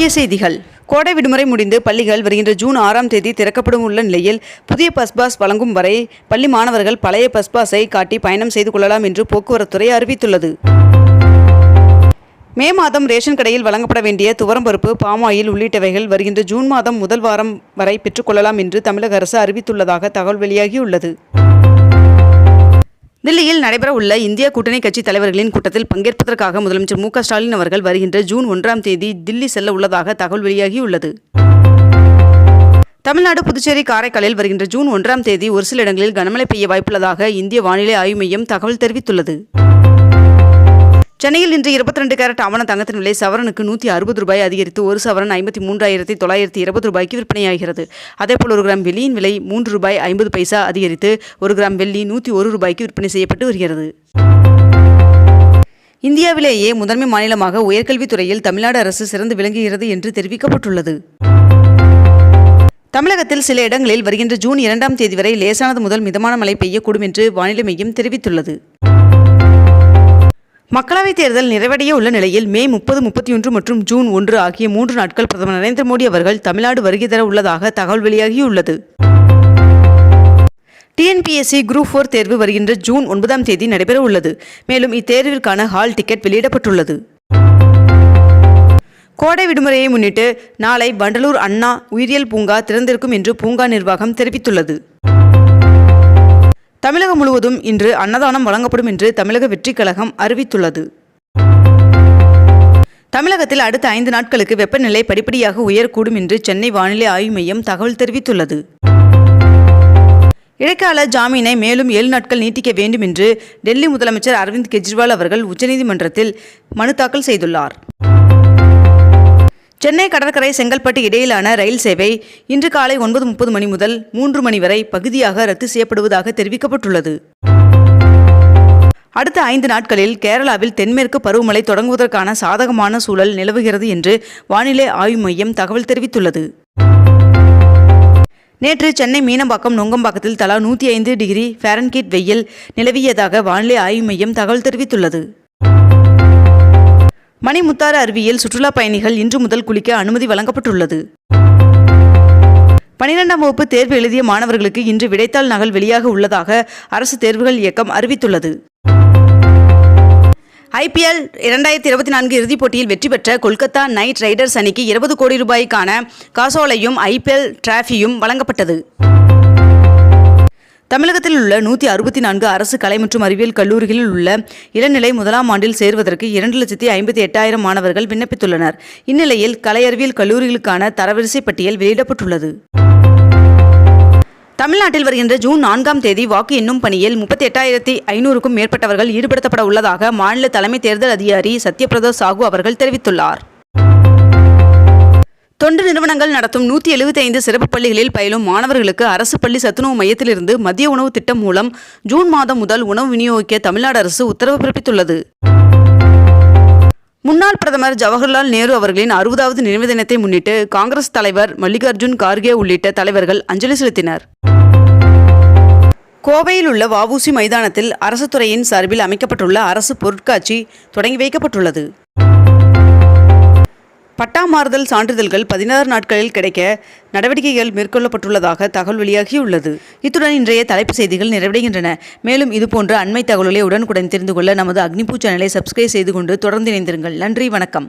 முக்கிய செய்திகள். கோடை விடுமுறை முடிந்து பள்ளிகள் வருகின்ற ஜூன் ஆறாம் தேதி திறக்கப்படும் உள்ள நிலையில் புதிய பஸ் பாஸ் வழங்கும் வரை பள்ளி மாணவர்கள் பழைய பஸ் பாஸை காட்டி பயணம் செய்து கொள்ளலாம் என்று போக்குவரத்துறை அறிவித்துள்ளது. மே மாதம் ரேஷன் கடையில் வழங்கப்பட வேண்டிய துவரம்பருப்பு பாமாயில் உள்ளிட்டவைகள் வருகின்ற ஜூன் மாதம் முதல் வாரம் வரை பெற்றுக்கொள்ளலாம் என்று தமிழக அரசு அறிவித்துள்ளதாக தகவல் வெளியாகியுள்ளது. தில்லியில் நடைபெறவுள்ள இந்திய கூட்டணி கட்சி தலைவர்களின் கூட்டத்தில் பங்கேற்பதற்காக முதலமைச்சர் மு ஸ்டாலின் அவர்கள் வருகின்ற ஜூன் ஒன்றாம் தேதி தில்லி செல்ல உள்ளதாக தகவல் வெளியாகியுள்ளது. தமிழ்நாடு புதுச்சேரி காரைக்காலில் வருகின்ற ஜூன் ஒன்றாம் தேதி ஒரு சில இடங்களில் கனமழை பெய்ய வாய்ப்புள்ளதாக இந்திய வானிலை ஆய்வு மையம் தகவல் தெரிவித்துள்ளது. சென்னையில் இன்று இருபத்தி ரெண்டு கேரட் ஆவண தங்கத்தின் விலை சவரனுக்கு நூற்றி அறுபது ரூபாய் அதிகரித்து ஒரு சவரன் ஐம்பத்தி மூன்றாயிரத்தி தொள்ளாயிரத்தி இருபது ரூபாய்க்கு விற்பனையாகிறது. அதேபோல் ஒரு கிராம் வெள்ளியின் விலை மூன்று ரூபாய் ஐம்பது பைசா அதிகரித்து ஒரு கிராம் வெள்ளி நூற்றி ஒரு ரூபாய்க்கு விற்பனை செய்யப்பட்டு வருகிறது. இந்தியாவிலேயே முதன்மை மாநிலமாக உயர்கல்வித்துறையில் தமிழ்நாடு அரசு சிறந்து விளங்குகிறது என்று தெரிவிக்கப்பட்டுள்ளது. தமிழகத்தில் சில இடங்களில் வருகின்ற ஜூன் இரண்டாம் தேதி வரை லேசானது முதல் மிதமான மழை பெய்யக்கூடும் என்று வானிலை மையம் தெரிவித்துள்ளது. மக்களவைத் தேர்தல் நிறைவடைய உள்ள நிலையில் மே முப்பது முப்பத்தி ஒன்று மற்றும் ஜூன் ஒன்று ஆகிய மூன்று நாட்கள் பிரதமர் நரேந்திர மோடி அவர்கள் தமிழ்நாடு வருகை தர உள்ளதாக தகவல் வெளியாகியுள்ளது. டிஎன்பிஎஸ்சி குரூப் ஃபோர் தேர்வு வருகின்ற ஜூன் ஒன்பதாம் தேதி நடைபெற உள்ளது. மேலும் இத்தேர்விற்கான ஹால் டிக்கெட் வெளியிடப்பட்டுள்ளது. கோடை விடுமுறையை முன்னிட்டு நாளை வண்டலூர் அண்ணா உயிரியல் பூங்கா திறந்திருக்கும் என்று பூங்கா நிர்வாகம் தெரிவித்துள்ளது. தமிழகம் முழுவதும் இன்று அன்னதானம் வழங்கப்படும் என்று தமிழக வெற்றிக் கழகம் அறிவித்துள்ளது. தமிழகத்தில் அடுத்த ஐந்து நாட்களுக்கு வெப்பநிலை படிப்படியாக உயரக்கூடும் என்று சென்னை வானிலை ஆய்வு மையம் தகவல் தெரிவித்துள்ளது. இடைக்கால ஜாமீனை மேலும் ஏழு நாட்கள் நீட்டிக்க வேண்டும் என்று டெல்லி முதலமைச்சர் அரவிந்த் கெஜ்ரிவால் அவர்கள் உச்சநீதிமன்றத்தில் மனு தாக்கல் செய்துள்ளார். சென்னை கடற்கரை செங்கல்பட்டு இடையிலான ரயில் சேவை இன்று காலை ஒன்பது முப்பது மணி முதல் மூன்று மணி வரை பகுதியாக ரத்து செய்யப்படுவதாக தெரிவிக்கப்பட்டுள்ளது. அடுத்த ஐந்து நாட்களில் கேரளாவில் தென்மேற்கு பருவமழை தொடங்குவதற்கான சாதகமான சூழல் நிலவுகிறது என்று வானிலை ஆய்வு மையம் தகவல் தெரிவித்துள்ளது. நேற்று சென்னை மீனம்பாக்கம் நுங்கம்பாக்கத்தில் தலா நூற்றி ஐந்து டிகிரி ஃபாரன்கீட் வெயில் நிலவியதாக வானிலை ஆய்வு மையம் தகவல் தெரிவித்துள்ளது. மணிமுத்தாறு அருவியில் சுற்றுலா பயணிகள் இன்று முதல் குளிக்க அனுமதி வழங்கப்பட்டுள்ளது. பனிரெண்டாம் வகுப்பு தேர்வு எழுதிய மாணவர்களுக்கு இன்று விடைத்தாள் நகல் வெளியாக உள்ளதாக அரசு தேர்வுகள் இயக்கம் அறிவித்துள்ளது. ஐபிஎல் இரண்டாயிரத்தி இருபத்தி நான்கு இறுதிப் போட்டியில் வெற்றி பெற்ற கொல்கத்தா நைட் ரைடர்ஸ் அணிக்கு இருபது கோடி ரூபாய்க்கான காசோலையும் ஐபிஎல் டிராஃபியும் வழங்கப்பட்டது. தமிழகத்தில் உள்ள நூற்றி அறுபத்தி நான்கு அரசு கலை மற்றும் அறிவியல் கல்லூரிகளில் உள்ள இளநிலை முதலாம் ஆண்டில் சேர்வதற்கு இரண்டு லட்சத்தி ஐம்பத்தி எட்டாயிரம் மாணவர்கள் விண்ணப்பித்துள்ளனர். இந்நிலையில் கலை அறிவியல் கல்லூரிகளுக்கான தரவரிசை பட்டியல் வெளியிடப்பட்டுள்ளது. தமிழ்நாட்டில் வருகின்ற ஜூன் நான்காம் தேதி வாக்கு எண்ணும் பணியில் முப்பத்தி எட்டாயிரத்தி ஐநூறுக்கும் மேற்பட்டவர்கள் ஈடுபடுத்தப்பட உள்ளதாக மாநில தலைமை தேர்தல் அதிகாரி சத்யபிரதா சாகு அவர்கள் தெரிவித்துள்ளார். தொண்டு நிறுவனங்கள் நடத்தும் நூற்றி எழுபத்தி ஐந்து சிறப்பு பள்ளிகளில் பயிலும் மாணவர்களுக்கு அரசு பள்ளி சத்துணவு மையத்திலிருந்து மதிய உணவு திட்டம் மூலம் ஜூன் மாதம் முதல் உணவு விநியோகிக்க தமிழ்நாடு அரசு உத்தரவு பிறப்பித்துள்ளது. முன்னாள் பிரதமர் ஜவஹர்லால் நேரு அவர்களின் அறுபதாவது நினைவு தினத்தை முன்னிட்டு காங்கிரஸ் தலைவர் மல்லிகார்ஜுன் கார்கே உள்ளிட்ட தலைவர்கள் அஞ்சலி செலுத்தினர். கோவையில் உள்ள வவுசி மைதானத்தில் அரசு துறையின் சார்பில் அமைக்கப்பட்டுள்ள அரசு பொருட்காட்சி தொடங்கி வைக்கப்பட்டுள்ளது. பட்டா மாறுதல் சான்றிதழ்கள் பதினாறு நாட்களில் கிடைக்க நடவடிக்கைகள் மேற்கொள்ளப்பட்டுள்ளதாக தகவல் வெளியாகியுள்ளது. இத்துடன் இன்றைய தலைப்பு செய்திகள் நிறைவடைகின்றன. மேலும் இதுபோன்ற அண்மை தகவல்களை உடனுக்குடன் தெரிந்து கொள்ள நமது அக்னிபூ சேனலை சப்ஸ்கிரைப் செய்து கொண்டு தொடர்ந்து இணைந்திருங்கள். நன்றி வணக்கம்.